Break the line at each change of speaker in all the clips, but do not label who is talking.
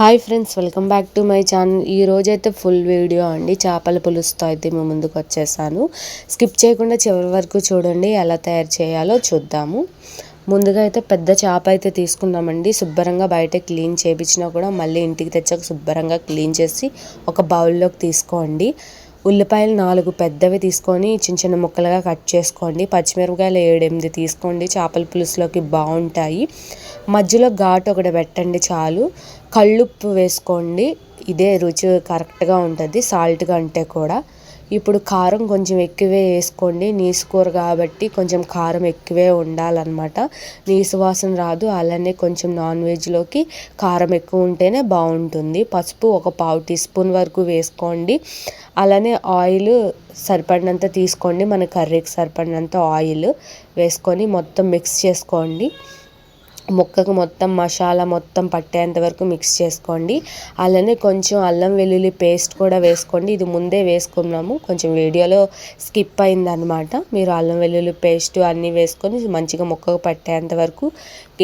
Hi friends welcome back to my channel ఈ రోజైతే full video అండి. చేపల పులుసుతో అయితే మేము ముందుకు వచ్చేసాను. స్కిప్ చేయకుండా చివరి వరకు చూడండి ఎలా తయారు చేయాలో చూద్దాము. ముందుగా అయితే పెద్ద చేప అయితే తీసుకున్నామండి శుభ్రంగా బయట క్లీన్ చేయించినా కూడా మళ్ళీ ఇంటికి తెచ్చాక శుభ్రంగా క్లీన్ చేసి ఒక బౌల్లోకి తీసుకోండి. ఉల్లిపాయలు నాలుగు పెద్దవి తీసుకొని చిన్న చిన్న ముక్కలుగా కట్ చేసుకోండి. పచ్చిమిరపకాయలు ఏడెనిమిది తీసుకోండి. చేపల పులుసులోకి బాగుంటాయి. మధ్యలో ఘాటు ఒకటి పెట్టండి చాలు. కళ్ళుప్పు వేసుకోండి. ఇదే రుచి కరెక్ట్గా ఉంటుంది. సాల్ట్గా అంటే కూడా. ఇప్పుడు కారం కొంచెం ఎక్కువే వేసుకోండి. నీసు కూర కాబట్టి కొంచెం కారం ఎక్కువే ఉండాలన్నమాట. నీసు వాసన రాదు. అలానే కొంచెం నాన్ వెజ్లోకి కారం ఎక్కువ ఉంటేనే బాగుంటుంది. పసుపు ఒక పావు టీ స్పూన్ వరకు వేసుకోండి. అలానే ఆయిల్ సరిపడినంత తీసుకోండి. మన కర్రీకి సరిపడినంత ఆయిల్ వేసుకొని మొత్తం మిక్స్ చేసుకోండి. ముక్కకు మొత్తం మసాలా మొత్తం పట్టేంత వరకు మిక్స్ చేసుకోండి. అలానే కొంచెం అల్లం వెల్లుల్లి పేస్ట్ కూడా వేసుకోండి. ఇది ముందే వేసుకున్నాము. కొంచెం వీడియోలో స్కిప్ అయిందనమాట మీరు అల్లం వెల్లుల్లి పేస్ట్ అన్నీ వేసుకొని మంచిగా ముక్కకు పట్టేంత వరకు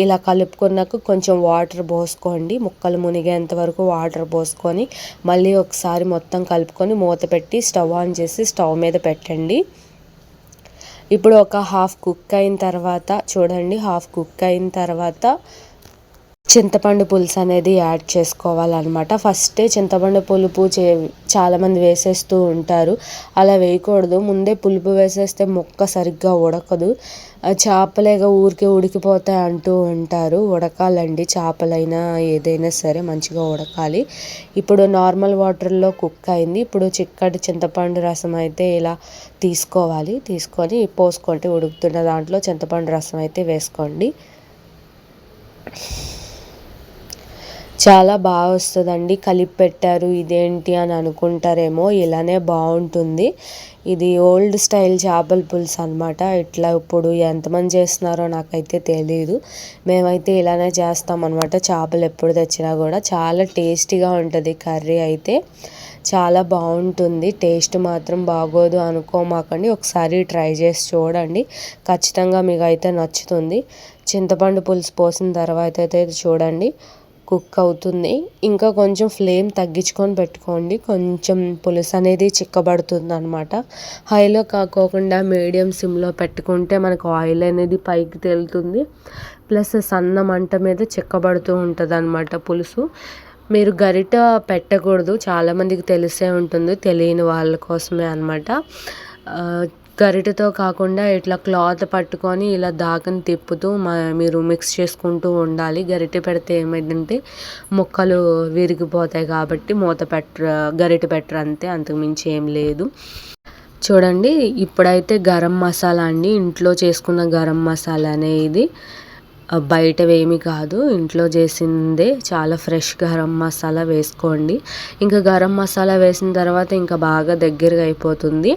ఇలా కలుపుకున్నాక కొంచెం వాటర్ పోసుకోండి. ముక్కలు మునిగేంత వరకు వాటర్ పోసుకొని మళ్ళీ ఒకసారి మొత్తం కలుపుకొని మూత పెట్టి స్టవ్ ఆన్ చేసి స్టవ్ మీద పెట్టండి. ఇప్పుడు ఒక హాఫ్ కుక్ అయిన తర్వాత చూడండి హాఫ్ కుక్ అయిన తర్వాత చింతపండు పులుసు అనేది యాడ్ చేసుకోవాలన్నమాట. ఫస్టే చింతపండు పులుపు చే చాలామంది వేసేస్తూ ఉంటారు. అలా వేయకూడదు. ముందే పులుపు వేసేస్తే ముక్క సరిగ్గా ఉడకదు. చేపలేగా ఊరికే ఉడికిపోతాయి అంటూ ఉంటారు. ఉడకాలండి. చేపలైనా ఏదైనా సరే మంచిగా ఉడకాలి. ఇప్పుడు నార్మల్ వాటర్లో కుక్ అయింది. ఇప్పుడు చిక్కటి చింతపండు రసం అయితే ఇలా తీసుకోవాలి. తీసుకొని పోసుకోండి ఉడుకుతున్న దాంట్లో చింతపండు రసం అయితే వేసుకోండి. చాలా బాగా వస్తుందండి. కలిపి పెట్టారు ఇదేంటి అని అనుకుంటారేమో ఇలానే బాగుంటుంది. ఇది ఓల్డ్ స్టైల్ చేపల పులుసు అనమాట ఇట్లా ఇప్పుడు ఎంతమంది చేస్తున్నారో నాకైతే తెలియదు మేమైతే ఇలానే చేస్తాం అనమాట చేపలు ఎప్పుడు తెచ్చినా కూడా చాలా టేస్టీగా ఉంటుంది కర్రీ అయితే. చాలా బాగుంటుంది. టేస్ట్ మాత్రం బాగోదు అనుకోమాకండి. ఒకసారి ట్రై చేసి చూడండి. ఖచ్చితంగా మీకు అయితే నచ్చుతుంది. చింతపండు పులుసు పోసిన తర్వాత అయితే చూడండి. కుక్ అవుతుంది. ఇంకా కొంచెం ఫ్లేమ్ తగ్గించుకొని పెట్టుకోండి. కొంచెం పులుసు అనేది చిక్కబడుతుంది అనమాట హైలో కాకోకుండా మీడియం సిమ్లో పెట్టుకుంటే మనకు ఆయిల్ అనేది పైకి తేలుతుంది. ప్లస్ సన్న మంట మీద చిక్కబడుతూ ఉంటుంది అనమాట పులుసు. మీరు గరిట పెట్టకూడదు. చాలామందికి తెలిసే ఉంటుంది. తెలియని వాళ్ళ కోసమే అనమాట గరిటెతో కాకుండా ఇట్లా క్లాత్ పట్టుకొని ఇలా దాకని తిప్పుతూ మీరు మిక్స్ చేసుకుంటూ ఉండాలి. గరిటె పెడితే ఏమైందంటే ముక్కలు విరిగిపోతాయి కాబట్టి మూత పెట్ట గరిటె పెట్టరు అంతే అంతకుమించి ఏం లేదు. చూడండి ఇప్పుడైతే గరం మసాలా అండి. ఇంట్లో చేసుకున్న గరం మసాలా అనేది బయటవేమి కాదు. ఇంట్లో చేసిందే చాలా ఫ్రెష్ గరం మసాలా వేసుకోండి. ఇంకా గరం మసాలా వేసిన తర్వాత ఇంకా బాగా దగ్గరగా అయిపోతుంది.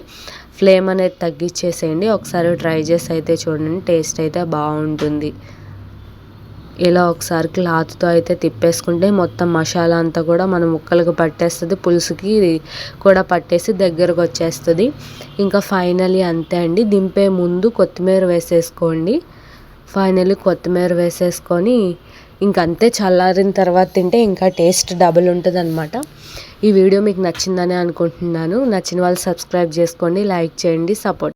ఫ్లేమ్ అనేది తగ్గించేసేయండి. ఒకసారి ట్రై చేసి అయితే చూడండి టేస్ట్ అయితే బాగుంటుంది. ఇలా ఒకసారి క్లాత్తో అయితే తిప్పేసుకుంటే మొత్తం మసాలా అంతా కూడా మన ముక్కలకు పట్టేస్తుంది పులుసుకి కూడా పట్టేసి దగ్గరకు వచ్చేస్తుంది. ఇంకా ఫైనలీ అంతే అండి. దింపే ముందు కొత్తిమీర వేసేసుకోండి. ఫైనలీ కొత్తిమీర వేసేసుకొని ఇంకంతే చల్లారిన తర్వాత తింటే ఇంకా టేస్ట్ డబుల్ ఉంటుంది అనమాట ఈ వీడియో మీకు నచ్చిందని అనుకుంటున్నాను. నచ్చిన వాళ్ళు సబ్స్క్రైబ్ చేసుకోండి లైక్ చేయండి సపోర్ట్